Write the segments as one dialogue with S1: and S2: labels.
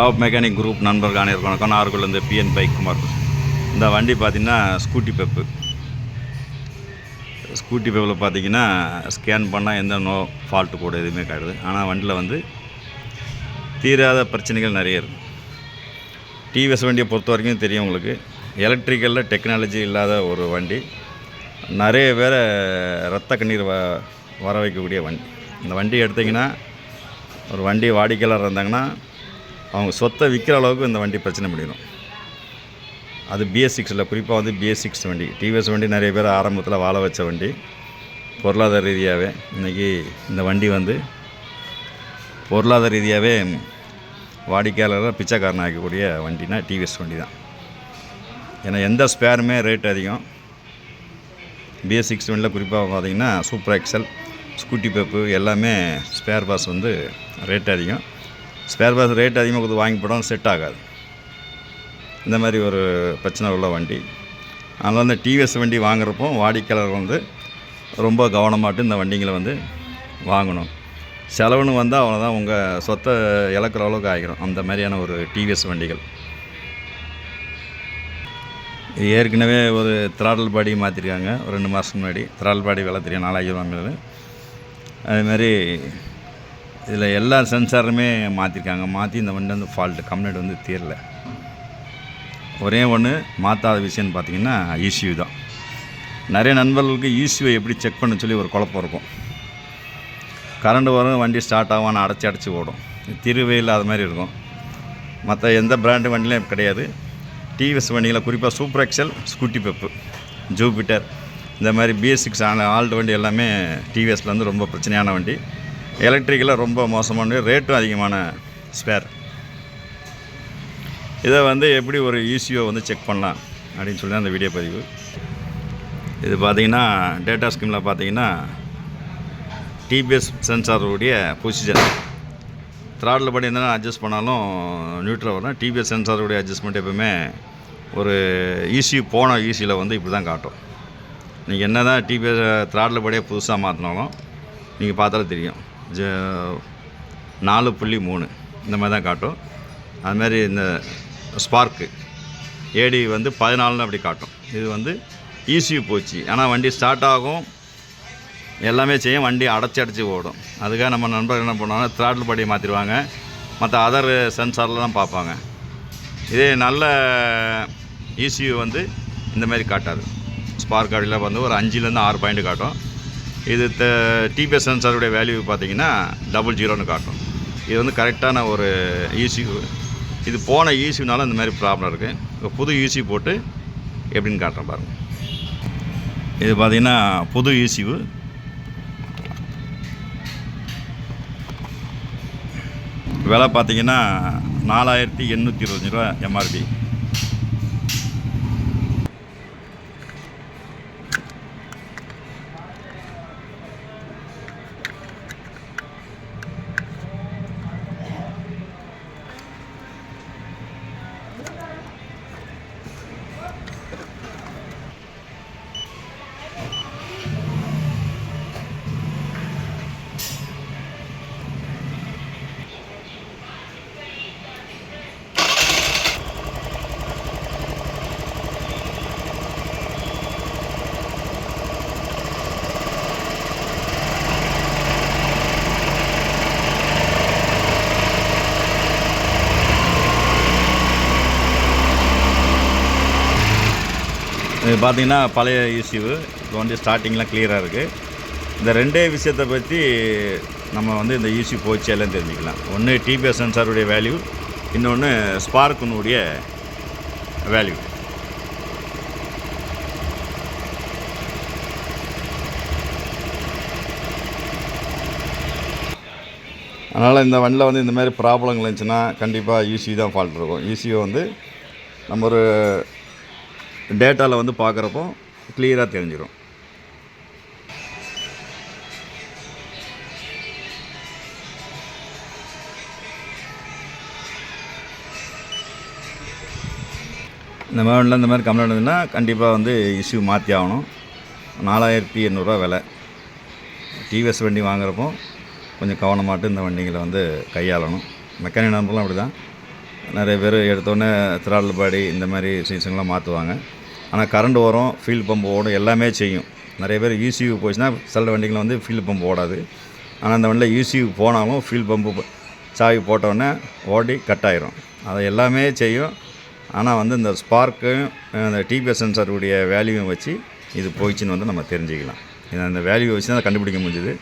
S1: Top mechanic group நண்பர்கள் அனைவருக்கும் வணக்கம். நாகர்கோவிலேருந்து பிஎன் பைக் குமார் இந்த வண்டி பார்த்தீங்கன்னா ஸ்கூட்டி பெப்பு ஸ்கூட்டி பெப்பில் பார்த்தீங்கன்னா ஸ்கேன் பண்ணால் எந்த நோ ஃபால்ட்டு கூட எதுவுமே கிடையாது. ஆனால் வண்டியில் வந்து தீராத பிரச்சனைகள் நிறைய இருக்குது டிவிஎஸ் வண்டியை பொறுத்த வரைக்கும் தெரியும் உங்களுக்கு. எலக்ட்ரிக்கலில் டெக்னாலஜி இல்லாத ஒரு வண்டி. நிறைய பேரை ரத்த கண்ணீர் வ வர வைக்கக்கூடிய வண்டி. இந்த வண்டி எடுத்திங்கன்னா ஒரு வண்டி வாடிக்கையாளர் இருந்தாங்கன்னா அவங்க சொத்தை விற்கிற அளவுக்கு இந்த வண்டி பிரச்சனை பண்ணிடும் அது பிஎஸ் சிக்ஸில் குறிப்பாக வந்து பிஎஸ் சிக்ஸ் வண்டி. டிவிஎஸ் வண்டி நிறைய பேர் ஆரம்பத்தில் வாழ வச்ச வண்டி. பொருளாதார ரீதியாகவே இன்றைக்கி இந்த வண்டி வந்து பொருளாதார ரீதியாகவே வாடிக்கையாளராக பிச்சைக்காரன் ஆக்கக்கூடிய வண்டினா டிவிஎஸ் வண்டி தான் ஏன்னா எந்த ஸ்பேருமே ரேட் அதிகம். பிஎஸ் சிக்ஸ் வண்டியில் குறிப்பாக பார்த்தீங்கன்னா சூப்பர் எக்ஸல் ஸ்கூட்டி பெப்பு எல்லாமே ஸ்பேர் பாஸ் வந்து ரேட் அதிகம். ஸ்பேர் பாஸ் ரேட் அதிகமாக கொடுத்து வாங்கி போடும் செட் ஆகாது. இந்த மாதிரி ஒரு பிரச்சனை உள்ள வண்டி. அதனால் இந்த டிவிஎஸ் வண்டி வாங்குறப்போ வாடிக்கையாளர் வந்து ரொம்ப கவனமாட்டு இந்த வண்டிங்களை வந்து வாங்கணும். செலவுன்னு வந்தால் அவ்வளோதான் உங்கள் சொத்தை இழக்கிற அளவுக்கு ஆகிரும். அந்த மாதிரியான ஒரு டிவிஎஸ் வண்டிகள். ஏற்கனவே ஒரு திராடல் பாடி மாற்றிருக்காங்க ஒரு ரெண்டு மாதத்துக்கு முன்னாடி. திராடல் பாடி விலை தெரியும். நாலாயிரம் ரூபா அதுமாதிரி இதில் எல்லா சென்சாருமே மாற்றிருக்காங்க மாற்றி இந்த வண்டி வந்து ஃபால்ட்டு கம்ப்ளைண்ட் வந்து தீரல. ஒரே ஒன்று மாற்றாத விஷயம்னு பார்த்தீங்கன்னா இசியூ தான். நிறைய நண்பர்களுக்கு இசியூவை எப்படி செக் பண்ண சொல்லி ஒரு குழப்பம் இருக்கும். கரண்ட் வரும் வண்டி ஸ்டார்ட் ஆகும் அடைச்சி அடைச்சி ஓடும். திருவே இல்லாத மாதிரி இருக்கும். மற்ற எந்த பிராண்டு வண்டிலையும் கிடையாது. டிவிஎஸ் வண்டிகளை குறிப்பாக Super XL Scooty Pep Jupiter இந்த மாதிரி பிஎஸ் சிக்ஸ் ஆன ஆல்டு வண்டி எல்லாமே டிவிஎஸ்லேருந்து ரொம்ப பிரச்சனையான வண்டி. எலக்ட்ரிக்கலாக ரொம்ப மோசமான ரேட்டும் அதிகமான ஸ்பேர் இதை வந்து எப்படி ஒரு ஈஸியோ வந்து செக் பண்ணலாம் அப்படின்னு சொல்லி அந்த வீடியோ பதிவு. இது பார்த்தீங்கன்னா டேட்டா ஸ்கீமில் பார்த்தீங்கன்னா டிபிஎஸ் சென்சாருடைய பொசிஷன் த்ராடில் படி என்ன அட்ஜஸ்ட் பண்ணாலும் நியூட்ரல் வரும். டிபிஎஸ் சென்சாருடைய அட்ஜஸ்ட்மெண்ட் எப்பவுமே ஒரு ஈஸி போன ஈஸியில் வந்து இப்படி தான் காட்டும் நீங்கள் என்ன தான் டிபிஎஸ் த்ராடில் படியே புதுசாக மாற்றினாலும் நீங்கள் பார்த்தாலே தெரியும். ஜ நாலு புள்ளி மூணு. இந்த மாதிரி தான் காட்டும். அதுமாதிரி இந்த ஸ்பார்க்கு ஏடி வந்து பதினாலுன்னு அப்படி காட்டும். இது வந்து ஈஸியாக போச்சு. ஆனால் வண்டி ஸ்டார்ட் ஆகும். எல்லாமே செய்யும். வண்டி அடைச்சி அடைச்சி ஓடும். அதுக்காக நம்ம நண்பர்கள் என்ன பண்ணுவாங்க? த்ராட்டில் படியை மாற்றிடுவாங்க மற்ற அதர் சென்சாரில் தான் பார்ப்பாங்க. இதே நல்ல ஈசியூ வந்து இந்த மாதிரி காட்டாது. ஸ்பார்க் அடியில் வந்து ஒரு அஞ்சுலேருந்து ஆறு பாயிண்ட் காட்டும். இது த டிபிஎஸ் சென்சாருடைய வேல்யூ பார்த்தீங்கன்னா டபுள் ஜீரோன்னு காட்டும். இது வந்து கரெக்டான ஒரு ஈசியூ இது போன ஈசியூனால இந்த மாதிரி ப்ராப்ளம் இருக்குது இப்போ புது இசியூ போட்டு எப்படின்னு காட்டுறேன் பாருங்கள் இது பார்த்தீங்கன்னா புது ஈசியூ விலை பார்த்தீங்கன்னா நாலாயிரத்தி எண்ணூற்றி இருபத்தஞ்சி ரூபா எம்ஆர்பி இது பார்த்தீங்கன்னா பழைய இஷ்யூ இப்போ வந்து ஸ்டார்டிங்லாம் கிளியராக இருக்குது இந்த ரெண்டே விஷயத்தை பற்றி நம்ம வந்து இந்த இஷ்யூ போச்சு எல்லாம் தெரிஞ்சுக்கலாம். ஒன்று டிபிஎஸ் சென்சாருடைய வேல்யூ இன்னொன்று ஸ்பார்க்குனுடைய வேல்யூ அதனால் இந்த வண்டியில் வந்து இந்த மாதிரி ப்ராப்ளங்கள் இருந்துச்சுன்னா கண்டிப்பாக யூசி தான் ஃபால்ட் இருக்கும். ஈஸியை வந்து நம்ம ஒரு டேட்டாவில் வந்து பார்க்குறப்போ கிளியராக தெரிஞ்சிடும் இந்த மாதிரி இந்த மாதிரி கம்ப்ளைண்ட் இருந்ததுன்னா கண்டிப்பாக வந்து இஷ்யூ மாற்றி ஆகணும். நாலாயிரத்தி எண்ணூறுரூவா விலை. டிவிஎஸ் வண்டி வாங்குறப்போ கொஞ்சம் கவனமாட்டு இந்த வண்டிகளை வந்து கையாளணும். மெக்கானிக் நம்பர்லாம் அப்படி தான் நிறைய பேர் எடுத்தோடனே த்ராடல் பாடி இந்த மாதிரி சீசன்லாம் மாற்றுவாங்க ஆனால் கரண்ட் வரும் ஃபீல் பம்பு ஓடும் எல்லாமே செய்யும். நிறைய பேர் யூசியூ போச்சுன்னா சில வண்டிகளில் வந்து ஃபீல் பம்ப் ஓடாது. ஆனால் அந்த வண்டியில் யூசியூ போனாலும் ஃபீல் பம்பு சாவி போட்டோடனே ஓடி கட் ஆயிரும். அதை எல்லாமே செய்யும். ஆனால் வந்து இந்த ஸ்பார்க்கு அந்த டிபிஎஸ் சென்சருடைய வேல்யூவும் வச்சு இது போயிடுச்சுன்னு வந்து நம்ம தெரிஞ்சுக்கலாம். இது அந்த வேல்யூ வச்சு தான் கண்டுபிடிக்க முடிஞ்சுது.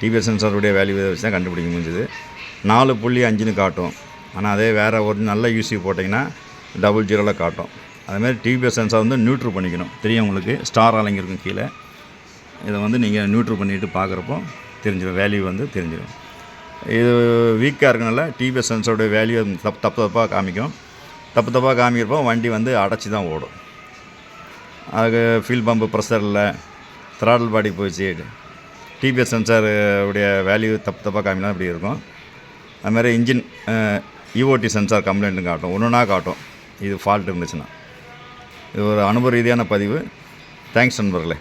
S1: டிபிஎஸ் சென்சருடைய வேல்யூ வச்சு தான் கண்டுபிடிக்க முடிஞ்சுது. நாலு புள்ளி அஞ்சுன்னு காட்டும். ஆனால் அதே வேறு ஒரு நல்ல யூசி போட்டிங்கன்னா டபுள் ஜீரோவில் காட்டும். அதேமாதிரி டிபிஎஸ் சென்சார் வந்து நியூட்ரு பண்ணிக்கணும். தெரியும் உங்களுக்கு? ஸ்டார் அலங்கிருக்கும் கீழே. இதை வந்து நீங்கள் நியூட்ரு பண்ணிவிட்டு பார்க்குறப்போ தெரிஞ்சிடும் வேல்யூ வந்து தெரிஞ்சிடும் இது வீக்காக இருக்கனால டிபிஎஸ் சென்சரோடைய வேல்யூ தப்பு தப்பு தப்பாக காமிக்கும். தப்பு தப்பாக காமிக்கிறப்போ வண்டி வந்து அடைச்சி தான் ஓடும். அதுக்கு ஃபீல் பம்பு ப்ரெஷர் இல்லை த்ராடல் பாடி போயிடுச்சு டிபிஎஸ் சென்சார் உடைய வேல்யூ தப்பு தப்பாக காமினா இப்படி இருக்கும். அதுமாதிரி இன்ஜின் இஓடி சென்சார் கம்ப்ளைண்ட்டும் காட்டும். ஒன்றுனா காட்டும். இது ஃபால்ட் இருந்துச்சுன்னா. இது ஒரு அனுபவ ரீதியான பதிவு. தேங்க்ஸ் நண்பர்களே.